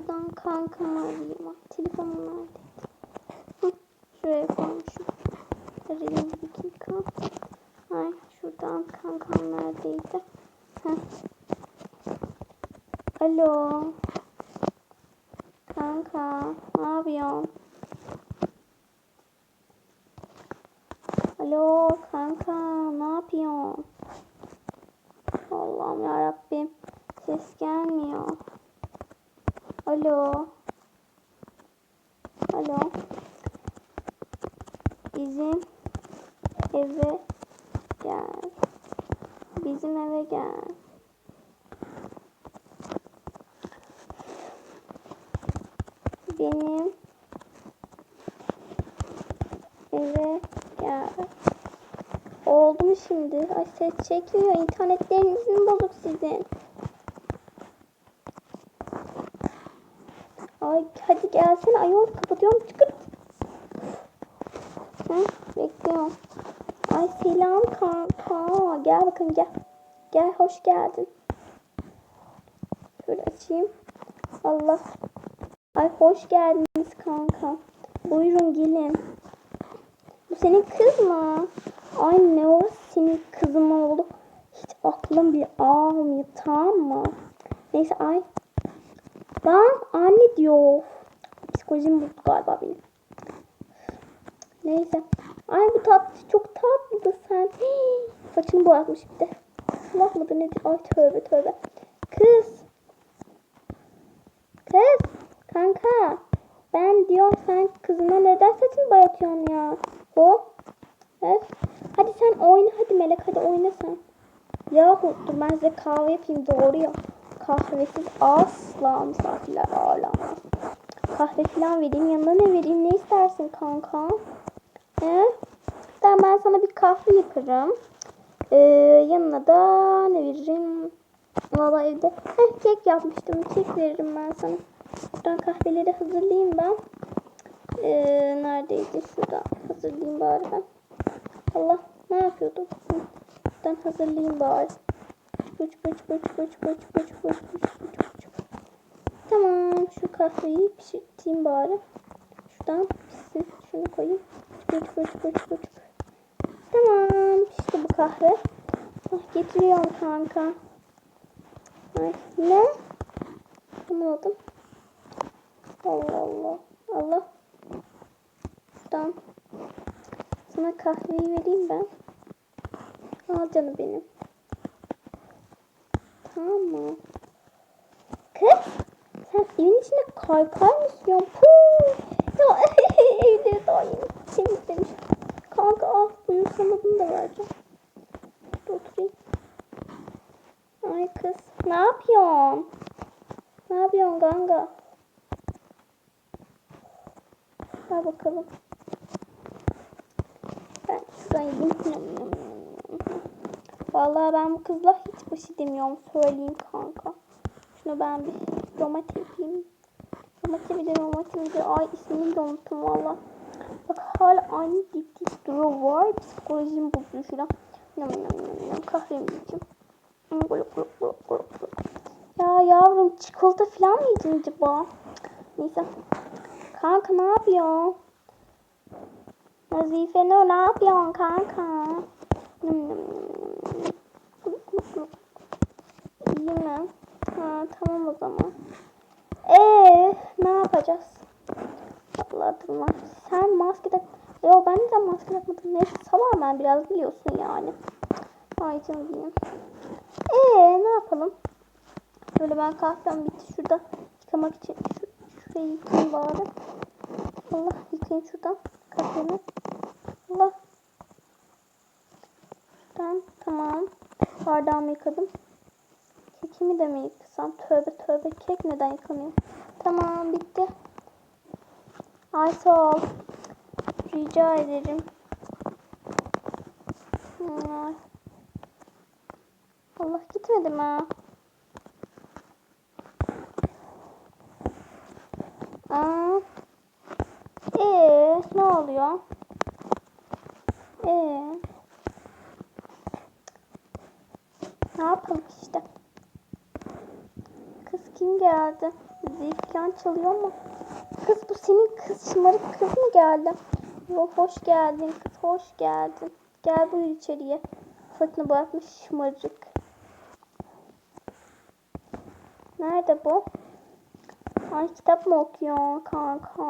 Şuradan kankamı arayayım. Telefonum nerede? Hı, şuraya koymuşum. Arayayım bir dakika. Ay şuradan kankam neredeydi? Heh. Alo. Kanka ne yapıyorsun? Alo kanka ne yapıyorsun? Allah'ım ya Rabbim ses gelmiyor. Alo. Alo. Bizim eve gel. Bizim eve gel. Benim eve gel. Oldu mu şimdi? Ay ses çekmiyor. İnternetleriniz mi bozuk sizin? Ay hadi gelsene ayol kapatıyorum çıkır. Hı, bekliyorum. Ay selam kanka. Gel bakın gel. Gel hoş geldin. Şöyle açayım. Allah. Ay hoş geldiniz kanka. Buyurun gelin. Bu senin kız mı? Ay ne o senin kızın oldu. Hiç aklım bir almıyor tamam mı? Neyse ay. Lan anne diyor. Psikolojim bozuldu galiba benim. Neyse. Ay bu tatlı çok tatlıdı sen. Hii, saçını boyatmış bir de. Allah mıdır nedir? Ay tövbe tövbe. Kız. Kız. Kanka. Ben diyorum sen kızına neden saçını boyatıyorsun ya? O. Evet. Hadi sen oyna hadi Melek hadi oyna sen. Yahu dur ben size kahve yapayım doğru ya. Kahvesiz asla misafirler ağırlanmaz. Kahve falan vereyim yanına ne vereyim ne istersin kanka? He? Ben, ben sana bir kahve yaparım. Ee, yanına da ne veririm? Valla evde Heh, kek yapmıştım. Kek veririm ben sana. Buradan kahveleri hazırlayayım ben. Ee, neredeydi? Şurada hazırlayayım bari ben. Allah ne yapıyordum? Buradan hazırlayayım bari. Güç güç güç güç güç güç güç güç güç güç. Tamam şu kahveyi pişirteyim bari. Şuradan pişsin. Şunu koyayım. Güç güç güç güç. Tamam pişti bu kahve. Ah, getiriyorum kanka. Ay, ne? Anlamadım. Allah Allah. Allah. Tamam. Sana kahveyi vereyim ben. Al canım benim. Tamam mı? Kız sen evin içinde kaykay mı sürüyorsun? Puh! Ya evde daha yeni temizlemiş. Kanka al buyur sana bunu da vereceğim. Dur oturayım. Ay kız ne yapıyorsun? Ne yapıyorsun ganga? Ver bakalım. Ben şuradan yiyeyim. Vallahi ben bu kızla hiç baş edemiyorum. Söyleyeyim kanka. Şunu ben bir romati yapayım. Romati bir de romati bir. Ay ismini de unuttum valla. Bak hala aynı dip dip duruyor. Var psikolojim bozuyor şuradan. Nam nam nam nam kahvemi yiyeceğim. Hmm, guluk guluk guluk guluk. Ya yavrum çikolata falan mı yedin acaba? Neyse. Kanka ne yapıyorsun? Nazife ne ne yapıyorsun kanka? Nım. Guluk guluk guluk. İyi mi? Ha tamam o zaman. Ee ne yapacağız? Hatırladım lan. Sen maske tak... Yo ben de maske takmadım. Neyse sabah ben biraz biliyorsun yani. Ay canım benim. Ee ne yapalım? Böyle ben kahvem bitti şurada yıkamak için. Şu, şurayı yıkayayım bari. Allah yıkayayım şuradan kahvemi. Allah. Şuradan tamam. Bardağımı yıkadım. Kekimi de mi yıkasam? Tövbe tövbe. Kek neden yıkanıyor? Tamam bitti. Ay sağ ol. Rica ederim. Ay. Allah gitmedim ha. Aa. Ee, ne oluyor? Ee. Ne yapalım işte? Kız kim geldi? Zil falan çalıyor mu? Kız bu senin kız şımarık kız mı geldi? Yo, hoş geldin kız hoş geldin. Gel buyur içeriye. Saçını boyatmış şımarık. Nerede bu? Ay kitap mı okuyor kanka?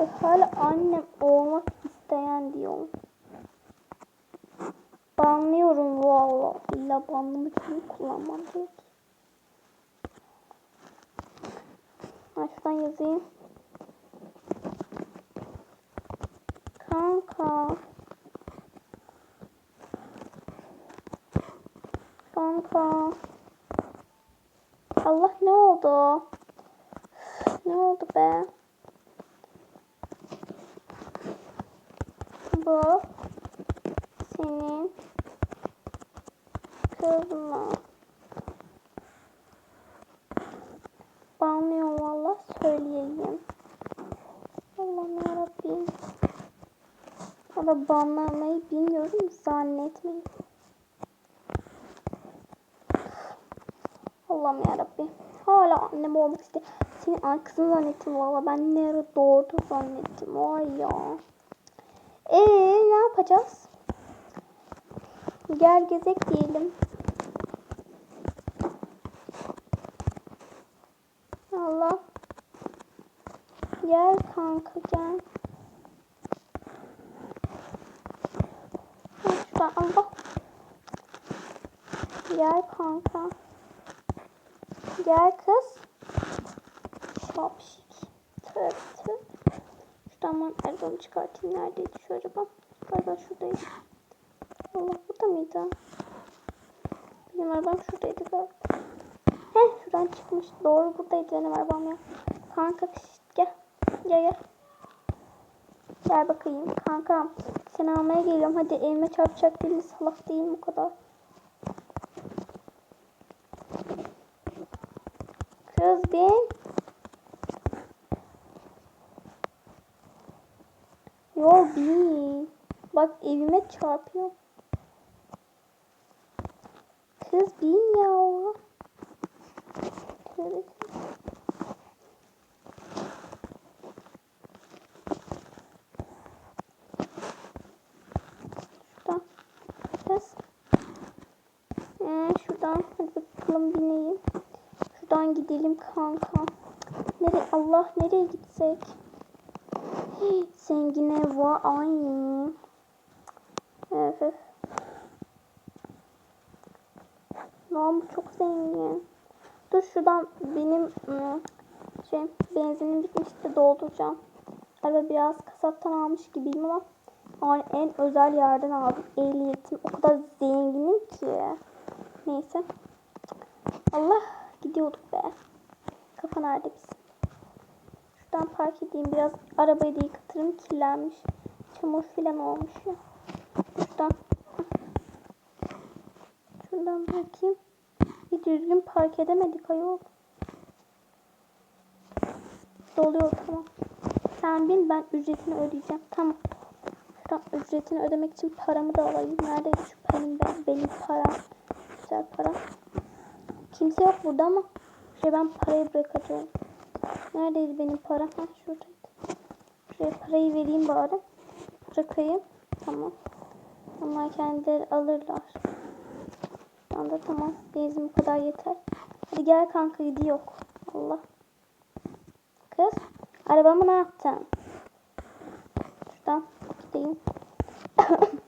E, hala annem olmak isteyen diyor. Banlıyorum valla. İlla banlamak için kullanmam gerek. Şuradan yazayım. Kanka. Kanka. Allah ne oldu? Ne oldu be? Bu senin kızma. Banlıyorum valla söyleyeyim. Allah'ım yarabbim. O da banlamayı bilmiyorum zannetmeyin. Allah'ım yarabbim. Hala annem olmak istiyor. Senin ay kızın zannettim valla. Ben ne ara doğurdu zannettim. Vay ya. Eee ne yapacağız? Gel gezek diyelim. Allah. Gel kanka gel. Ha, Şuradan Allah. Gel kanka. Gel kız. Şapşik. Tır tır. Şuradan ben elbamı çıkartayım. Neredeydi şu araba? Galiba şuradaydı. Allah burada mıydı? Benim arabam şuradaydı galiba. Heh şuradan çıkmış. Doğru buradaydı benim arabam ya. Kanka gel. Gel gel. Gel bakayım. Kanka seni almaya geliyorum. Hadi elime çarpacak değilim. Salak değilim o kadar. Kız bin. Yo bin. Bak evime çarpıyor. Kız bin ya. Şuradan. Kız. Ee, şuradan. Hadi bakalım bineyim. Şuradan gidelim kanka. Nereye? Allah nereye gitsek? Hii, Zengin ev var. Ay. Öf. Lan bu çok zengin. Dur şuradan benim ım, şey benzinim bitmişti dolduracağım. Araba biraz kasaptan almış gibiyim ama yani en özel yerden aldım. Ehliyetim o kadar zenginim ki. Neyse. Allah gidiyorduk be. Kafa nerede bizim? Şuradan park edeyim biraz. Arabayı da yıkatırım kirlenmiş. Çamur filan olmuş ya. Şuradan. Şuradan bakayım. Bir düzgün park edemedik ayol. Doluyor tamam. Sen bin ben ücretini ödeyeceğim. Tamam. Şuradan ücretini ödemek için paramı da alayım. Neredeydi şu benim, ben, benim param? Güzel para. Kimse yok burada ama şey ben parayı bırakacağım. Neredeydi benim para? Ha şuradaydı. Şuraya parayı vereyim bari. Bırakayım. Tamam. Onlar kendileri alırlar. Şu anda tamam. Benzin bu kadar yeter. Hadi gel kanka gidiyor. Allah. Kız. Arabamı ne yaptın? Şuradan gideyim.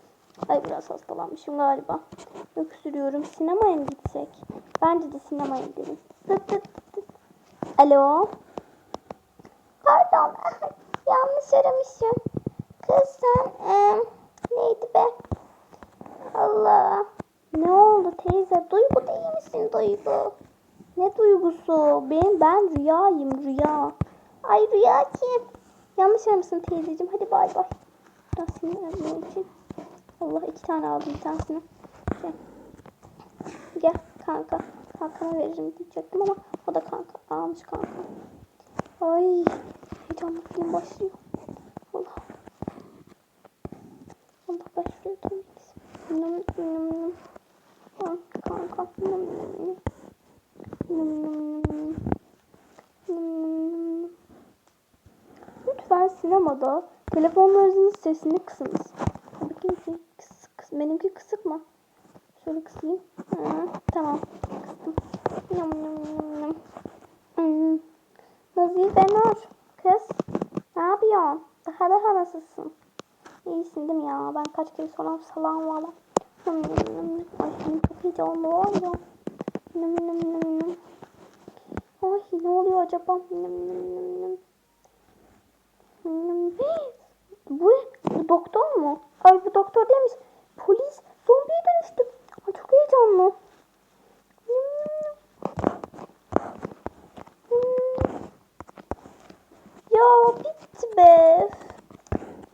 Ay biraz hastalanmışım galiba. Öksürüyorum. Sinemaya mı gitsek? Bence de sinemaya gidelim. Tıt tıt tıt. Alo. Pardon. Yanlış aramışım. Kız sen em, neydi be? Allah. Ne oldu teyze? Duygu değil misin Duygu? Ne duygusu? Ben, ben rüyayım rüya. Ay rüya kim? Yanlış aramışsın teyzeciğim. Hadi bay bay. Biraz için. Allah iki tane aldım bir tanesini. Gel. Gel kanka. Kankana veririm diyecektim ama o da kanka. Almış kanka. Ay heyecanlı film başlıyor. Allah. Allah. Nım nım nım. Ay, Kanka nım nım nım. Nım nım nım. Nım nım nım. Lütfen sinemada telefonlarınızın sesini kısınız. Benimki kıs, kıs, benimki kısık mı? Şöyle kısayım. Ha, tamam. Kıstım. Yum, yum, yum, yum. Hmm. Nazife Nur. Kız. Ne yapıyorsun? Daha daha nasılsın? İyisin değil mi kere soram salam valla. Ay şimdi çok heyecanlı var ya. Yum, yum, yum, yum. Ay ne oluyor acaba? Yum, yum, yum, yum. Hmm, Bu, bu doktor mu? Ay bu doktor değilmiş. Polis zombiye dönüştü. Ay çok heyecanlı. Ya bitti be.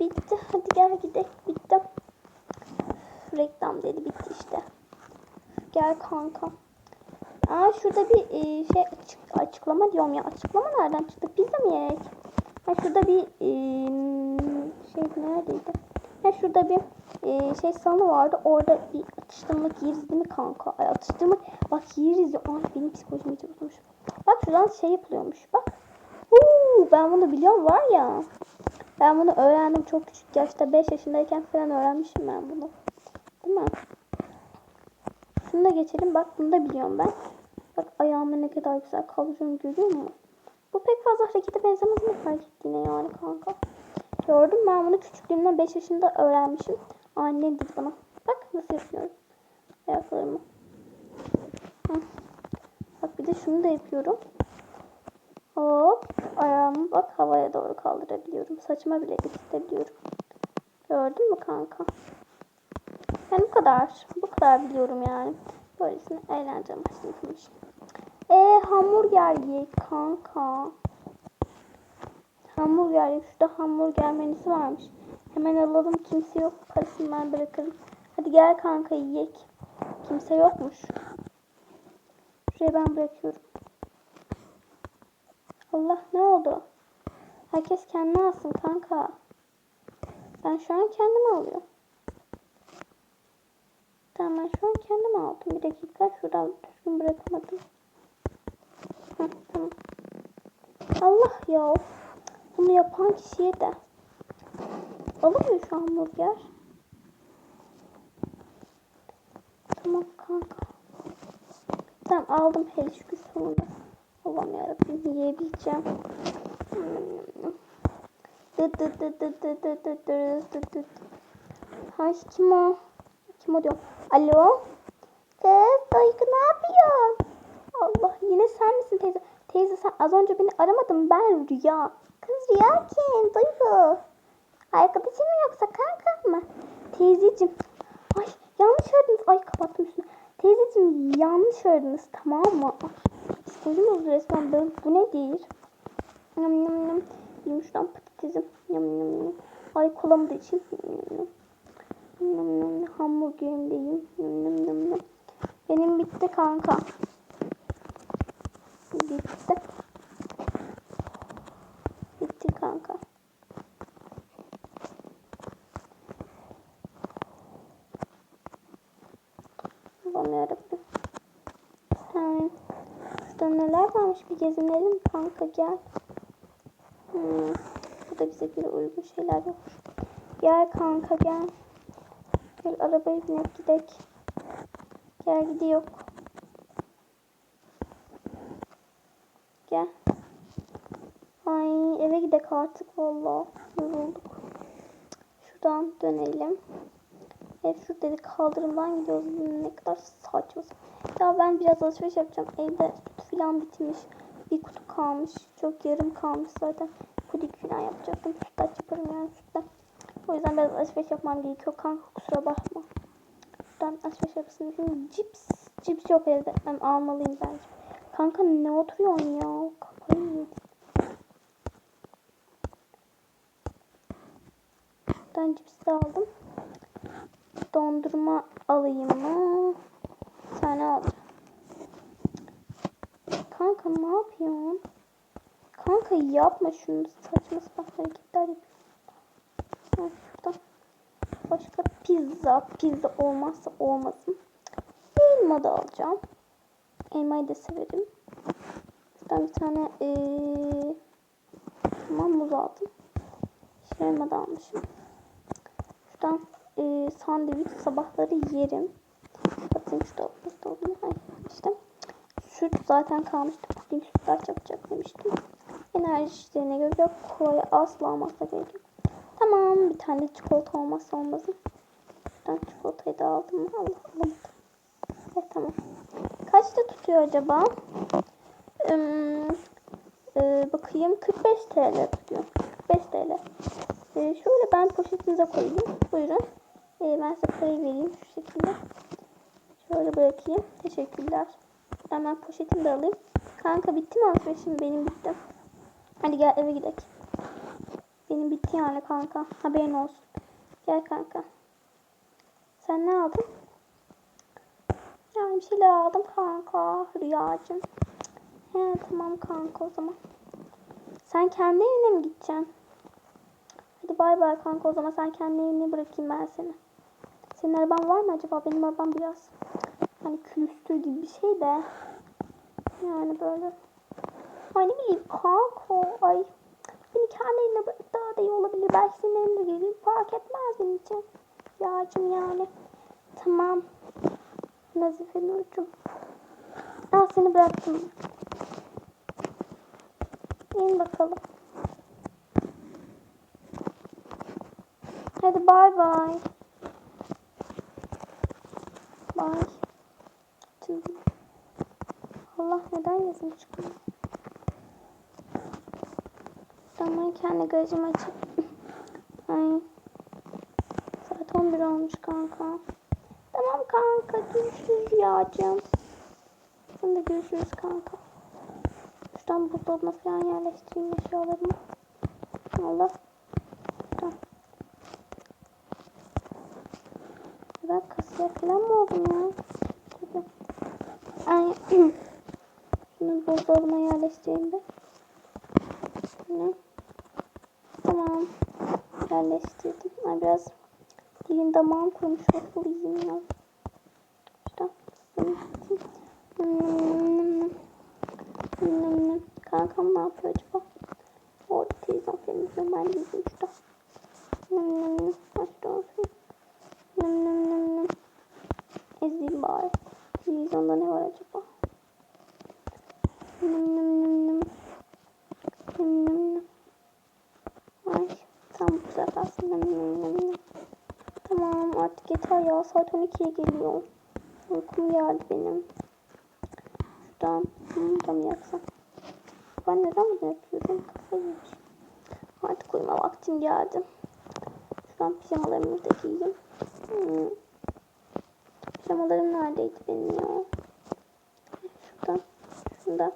Bitti. Hadi gel gidelim. Bitti. Reklam dedi bitti işte. Gel kanka. Aa şurada bir e, şey açık, açıklama diyorum ya. Açıklama nereden çıktı? Pizza mı yiyerek? Ha şurada bir e, şey neredeydi? Ha şurada bir e, şey salonu vardı. Orada bir atıştırmalık yeriz değil mi kanka? Ay atıştırmalık bak yeriz ya. Ay benim psikolojim iyice bozulmuş. Bak şuradan şey yapılıyormuş. Bak. Uuu, ben bunu biliyorum var ya. Ben bunu öğrendim çok küçük yaşta. 5 yaşındayken falan öğrenmişim ben bunu. Değil mi? Şunu da geçelim. Bak bunu da biliyorum ben. Bak ayağıma ne kadar güzel kalıcım görüyor musun? Bu pek fazla harekete benzemez mi fark ettiğine yani kanka. Gördüm ben bunu küçüklüğümden 5 yaşında öğrenmişim. Annem dedi bana. Bak nasıl yapıyorum. Ayaklarımı. Hı. Bak bir de şunu da yapıyorum. Hop. Ayağımı bak havaya doğru kaldırabiliyorum. Saçıma bile getirebiliyorum. Gördün mü kanka? Yani bu kadar. Bu kadar biliyorum yani. Böylesine eğlence amaçlı yapılmış. Eee hamburger ye kanka. Hamburger ye. Şurada hamburger menüsü varmış. Hemen alalım. Kimse yok. Parasını ben bırakırım. Hadi gel kanka yiyek. Kimse yokmuş. Şuraya ben bırakıyorum. Allah ne oldu? Herkes kendine alsın kanka. Ben şu an kendime alıyorum. Tamam ben şu an kendime aldım. Bir dakika şuradan düzgün bırakamadım. Heh, tamam. Allah ya. Bunu yapan kişiye de. Alamıyor şu hamburger. Tamam kanka. Tamam aldım hele şükür sonunda. Allah'ım yarabbim yiyebileceğim. Dıt dıt dıt dıt dıt dıt dıt dıt dıt. Ay kim o? Kim o diyor? Alo? Kız Duygu ne yapıyorsun? Allah yine sen misin teyze? Teyze sen az önce beni aramadın ben Rüya. Kız Rüya kim? Duygu. Arkadaşın mı yoksa kanka mı? Teyzeciğim. Ay yanlış aradınız. Ay kapattım üstünü. Teyzeciğim yanlış aradınız tamam mı? Ay, psikolojim bozuldu resmen ben. Bu nedir? Yum yum yum. Yum şuradan patatesim. Yum yum yum. Ay kolamı da için. Yum yum yum. Yum yum yum. Hamburgerim de yiyeyim. Yum yum yum yum. Benim bitti kanka. Bitti. Bitti kanka. Allah'ım yarabbim. Yani, şurada neler varmış bir gezinelim kanka gel. Hmm, burada bize göre uygun şeyler yok. Gel kanka gel. Gel arabaya binip gidek. Gel gidiyor. Gel. Ay eve gidek artık valla. Yorulduk. Şuradan dönelim. Hep şu dedi kaldırımdan gidiyoruz. Ne kadar saçma. Ya ben biraz alışveriş yapacağım. Evde süt falan bitmiş. Bir kutu kalmış. Çok yarım kalmış zaten. Puding falan yapacaktım. Sütlaç yaparım yani sütle. O yüzden biraz alışveriş yapmam gerekiyor. Kanka kusura bakma. Şuradan alışveriş yapasın. Şimdi cips. Cips yok evde. Ben almalıyım bence. Kanka ne oturuyorsun ya? Kafayı yedim. Ben cips de aldım. Dondurma alayım mı? Bir tane aldım. Kanka ne yapıyorsun? Kanka yapma şunu saçma sapan hareketler yapıyorsun. Başka pizza. Pizza olmazsa olmasın. Elma da alacağım. Elmayı da severim. Şuradan bir tane ee, muz aldım. Şirema da almışım. Şuradan ee, sandviç sabahları yerim. Bakayım şu dolabına. Ay işte. Süt zaten kalmıştı. Puding sütlaç yapacak demiştim. Enerji işlerine göre kolaya asla almakla gerek yok. Tamam bir tane çikolata olmazsa olmazım. Şuradan çikolatayı da aldım mı? Allah alamadım. Evet tamam. Kaçta tutuyor acaba? Hmm, bakayım 45 TL tutuyor. 45 TL. E, şöyle ben poşetinize koyayım. Buyurun. E, ben size parayı vereyim şu şekilde. Şöyle bırakayım. Teşekkürler. Hemen poşetimi de alayım. Kanka bitti mi alışverişim? Benim bitti. Hadi gel eve gidelim. Benim bitti yani kanka. Haberin olsun. Gel kanka. Sen ne aldın? Yani bir şeyler aldım kanka. Rüyacığım. He tamam kanka o zaman. Sen kendi evine mi gideceksin? Hadi bay bay kanka o zaman sen kendi evine bırakayım ben seni. Senin araban var mı acaba? Benim arabam biraz hani külüstür gibi bir şey de. Yani böyle. Ay ne bileyim kanka. Ay beni kendi evine bırak daha da iyi olabilir. Belki senin evine gelir. Fark etmez benim için. Yağcım yani. Tamam. Nazife Nurcuğum. Al seni bıraktım. İn bakalım. Hadi bay bay. Bay. Allah neden yazım çıkıyor? Tamam kendi garajımı açıp. Ay. Saat 11 olmuş kanka. Tamam kanka görüşürüz. Sen de görüşürüz kanka. Şuradan buzdolabına falan yerleştireyim eşyalarımı. Allah. Şuradan. Ben kasiyer falan mı oldum ya? Tabii. Ay. Şunu buzdolabına yerleştireyim de. Şunu. Tamam. Yerleştirdim. Ay biraz dilim damağım kurumuş. Nasıl yiyeyim ya? Hmm. Kankam ne yapıyor acaba? O falan izliyor. Ben de izliyorum şurada. Hmm. Açtı olsun. Hmm. Ezeyim bari. Televizyonda ne var acaba? Hmm. Hmm. Ay tam bu sefer hmm. Tamam artık yeter ya saat 12'ye geliyor. Uykum geldi benim. Şuradan hmm, da mı yaksam? Ben neden bunu yapıyorum? Kafayı yemiş. Artık uyuma vaktim geldi. Şuradan pijamalarımı da giyeyim. Hmm. Pijamalarım neredeydi benim ya? Şuradan. Şurada.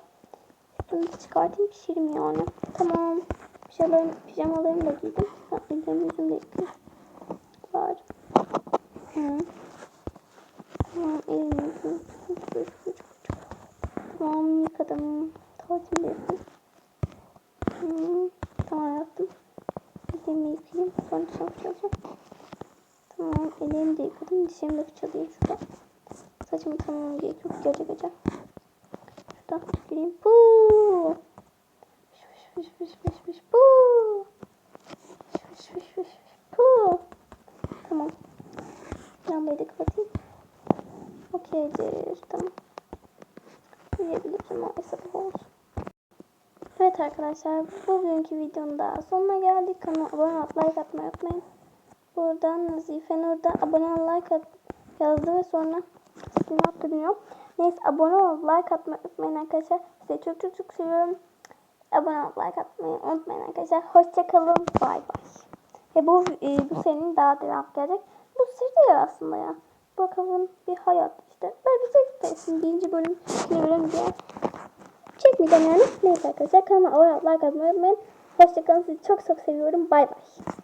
Şunu da çıkartayım pişireyim yani. Tamam. Pijamalarım, pijamalarımı da giydim. Ha, ellerimi yüzümü de yıkayayım. Var. Tamam elimi. Tamam yıkadım. Yapayım. Hı. Tamam yaptım. Ellerimi yıkayayım. Sonra dışarı fırçalayacağım. Tamam ellerimi de yıkadım. Dişlerimi de fırçalayayım şurada. Saçımı tamamım gerek yok. Gece gece. Şurada gireyim. Puuu. Fış fış fış fış puuu. Olsun. Evet arkadaşlar bugünkü videonun da sonuna geldik. Kanala abone olup like atmayı unutmayın. Buradan Nazife Nur'da abone ol like at yazdı ve sonra ne yaptı bilmiyorum. Neyse abone ol like atmayı unutmayın arkadaşlar. Sizi çok çok çok seviyorum. Abone ol like atmayı unutmayın arkadaşlar. Hoşçakalın. Bay bay. Ve bu e, bu senin daha devam gelecek. Bu sır değil aslında ya. Bakalım bir hayat işte. Böyle bir şey. Birinci bölüm, ikinci bölüm diye. Çekmeyeceğim yani. Neyse arkadaşlar kanalıma abone ol like atmayı unutmayın. Hoşçakalın. Sizi çok çok seviyorum. Bay bay.